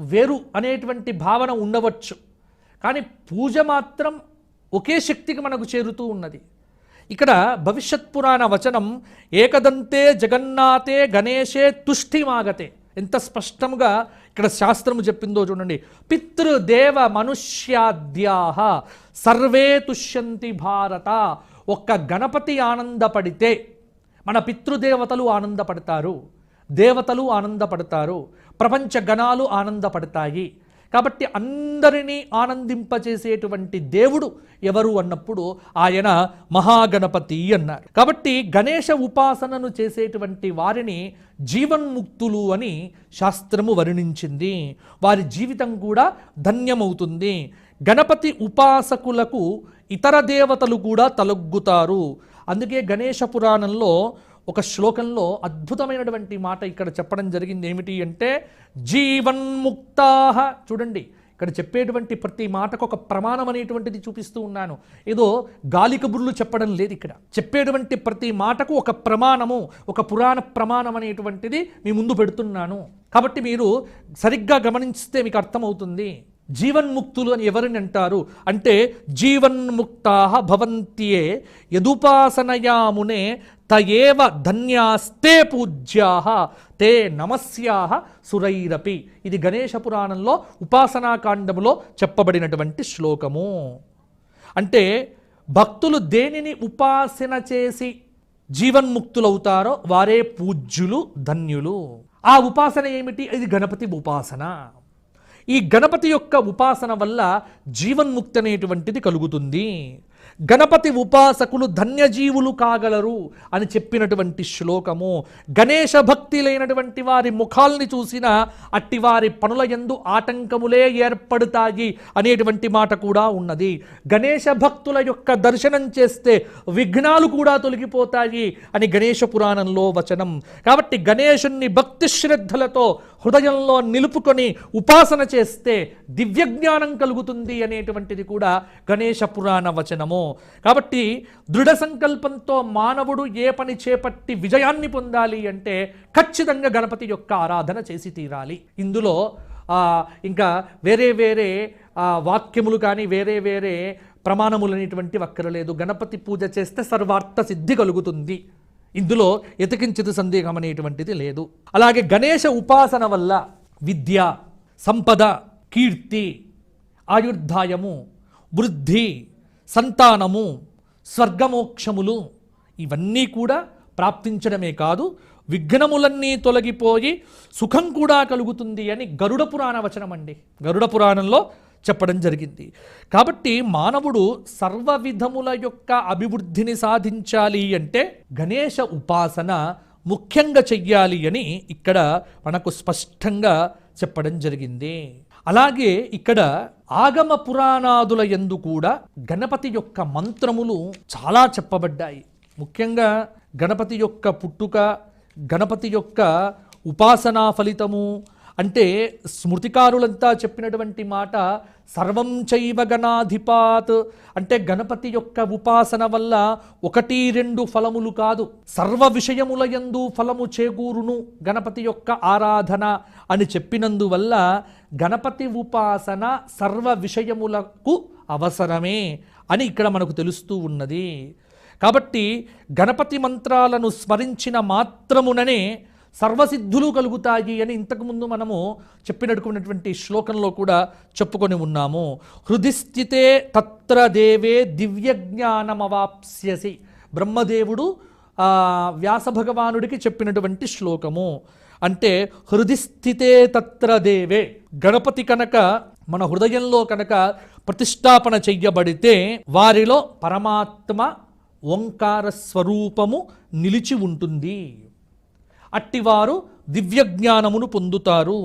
వేరు అనేటువంటి భావన ఉండవచ్చు. కానీ పూజ మాత్రం ఒకే శక్తికి మనకు చేరుతూ ఉన్నది. ఇక్కడ భవిష్యత్ పురాణ వచనం ఏకదంతే జగన్నాథే గణేశే తుష్టిమాగతే. ఎంత స్పష్టముగా ఇక్కడ శాస్త్రము చెప్పిందో చూడండి. పితృదేవ మనుష్యాద్యాహ సర్వే తుష్యంతి భారత. ఒక్క గణపతి ఆనందపడితే మన పితృదేవతలు ఆనందపడతారు. దేవతలు ఆనందపడతారు ప్రపంచ గణాలు ఆనందపడతాయి. కాబట్టి అందరినీ ఆనందింపచేసేటువంటి దేవుడు ఎవరు అన్నప్పుడు ఆయన మహాగణపతి అన్నారు. కాబట్టి గణేష ఉపాసనను చేసేటువంటి వారిని జీవన్ముక్తులు అని శాస్త్రము వర్ణించింది. వారి జీవితం కూడా ధన్యమవుతుంది. గణపతి ఉపాసకులకు ఇతర దేవతలు కూడా తలొగ్గుతారు. అందుకే గణేష పురాణంలో ఒక శ్లోకంలో అద్భుతమైనటువంటి మాట ఇక్కడ చెప్పడం జరిగింది ఏమిటి అంటే జీవన్ముక్తా. చూడండి ఇక్కడ చెప్పేటువంటి ప్రతి మాటకు ఒక ప్రమాణం అనేటువంటిది చూపిస్తూ ఉన్నాను. ఏదో గాలి కబుర్లు చెప్పడం లేదు ఇక్కడ. చెప్పేటువంటి ప్రతి మాటకు ఒక ప్రమాణము ఒక పురాణ ప్రమాణం అనేటువంటిది మీ ముందు పెడుతున్నాను. కాబట్టి మీరు సరిగ్గా గమనిస్తే మీకు అర్థమవుతుంది. జీవన్ముక్తులు అని ఎవరిని అంటారు? అంటే జీవన్ముక్తా భవంత్యే యదుపాసనయామునే తయేవ ధన్యాస్తే పూజ్యా తే నమస్యా సురైరపి. ఇది గణేష పురాణంలో ఉపాసనాకాండములో చెప్పబడినటువంటి శ్లోకము. అంటే భక్తులు దేనిని ఉపాసన చేసి జీవన్ముక్తులవుతారో వారే పూజ్యులు ధన్యులు. ఆ ఉపాసన ఏమిటి? ఇది గణపతి ఉపాసన. ఈ గణపతి యొక్క ఉపాసన వల్ల జీవన్ముక్తి అనేటువంటిది కలుగుతుంది. గణపతి ఉపాసకులు ధన్యజీవులు కాగలరు అని చెప్పినటువంటి శ్లోకము. గణేష భక్తి లేనటువంటి వారి ముఖాల్ని చూసిన అట్టి వారి పనుల ఎందు ఆటంకములే ఏర్పడతాయి అనేటువంటి మాట కూడా ఉన్నది. గణేశ భక్తుల యొక్క దర్శనం చేస్తే విఘ్నాలు కూడా తొలగిపోతాయి అని గణేష పురాణంలో వచనం. కాబట్టి గణేశుణ్ణి భక్తి శ్రద్ధలతో హృదయంలో నిలుపుకొని ఉపాసన చేస్తే దివ్యజ్ఞానం కలుగుతుంది అనేటువంటిది కూడా గణేష పురాణ వచనము. కాబట్టి దృఢ సంకల్పంతో మానవుడు ఏ పని చేపట్టి విజయాన్ని పొందాలి అంటే ఖచ్చితంగా గణపతి యొక్క ఆరాధన చేసి తీరాలి. ఇందులో ఇంకా వేరే వేరే వాక్యములు కానీ వేరే వేరే ప్రమాణములు అనేటువంటి అక్కరలేదు. గణపతి పూజ చేస్తే సర్వార్థ సిద్ధి కలుగుతుంది. ఇందులో ఎతికించిత సందేహం అనేటువంటిది లేదు. అలాగే గణేష ఉపాసన వల్ల విద్య సంపద కీర్తి ఆయుర్దాయము వృద్ధి సంతానము స్వర్గమోక్షములు ఇవన్నీ కూడా ప్రాప్తించడమే కాదు విఘ్నములన్నీ తొలగిపోయి సుఖం కూడా కలుగుతుంది అని గరుడ పురాణ వచనం అండి గరుడ పురాణంలో చెప్పడం జరిగింది. కాబట్టి మానవుడు సర్వ విధముల యొక్క అభివృద్ధిని సాధించాలి అంటే గణేష ఉపాసన ముఖ్యంగా చెయ్యాలి అని ఇక్కడ మనకు స్పష్టంగా చెప్పడం జరిగింది. అలాగే ఇక్కడ ఆగమ పురాణాదుల యందు కూడా గణపతి యొక్క మంత్రములు చాలా చెప్పబడ్డాయి. ముఖ్యంగా గణపతి యొక్క పుట్టుక గణపతి యొక్క ఉపాసనా ఫలితము అంటే స్మృతికారులంతా చెప్పినటువంటి మాట సర్వం చైవ గణాధిపాత్ అంటే గణపతి యొక్క ఉపాసన వల్ల ఒకటి రెండు ఫలములు కాదు. సర్వ విషయముల యందు ఫలము చేకూరును గణపతి యొక్క ఆరాధన అని చెప్పినందువల్ల గణపతి ఉపాసన సర్వ విషయములకు అవసరమే అని ఇక్కడ మనకు తెలుస్తూ ఉన్నది. కాబట్టి గణపతి మంత్రాలను స్మరించిన మాత్రముననే సర్వసిద్ధులు కలుగుతాయి అని ఇంతకుముందు మనము చెప్పినట్టుకున్నటువంటి శ్లోకంలో కూడా చెప్పుకొని ఉన్నాము. హృదిస్థితే తత్ర దేవే దివ్యజ్ఞానమవాప్స్యసి. బ్రహ్మదేవుడు వ్యాస భగవానుడికి చెప్పినటువంటి శ్లోకము. అంటే హృదిస్థితే తత్ర దేవే. గణపతి కనుక మన హృదయంలో కనుక ప్రతిష్టాపన చెయ్యబడితే వారిలో పరమాత్మ ఓంకార స్వరూపము నిలిచి ఉంటుంది. అట్టివారు దివ్య జ్ఞానమును పొందుతారు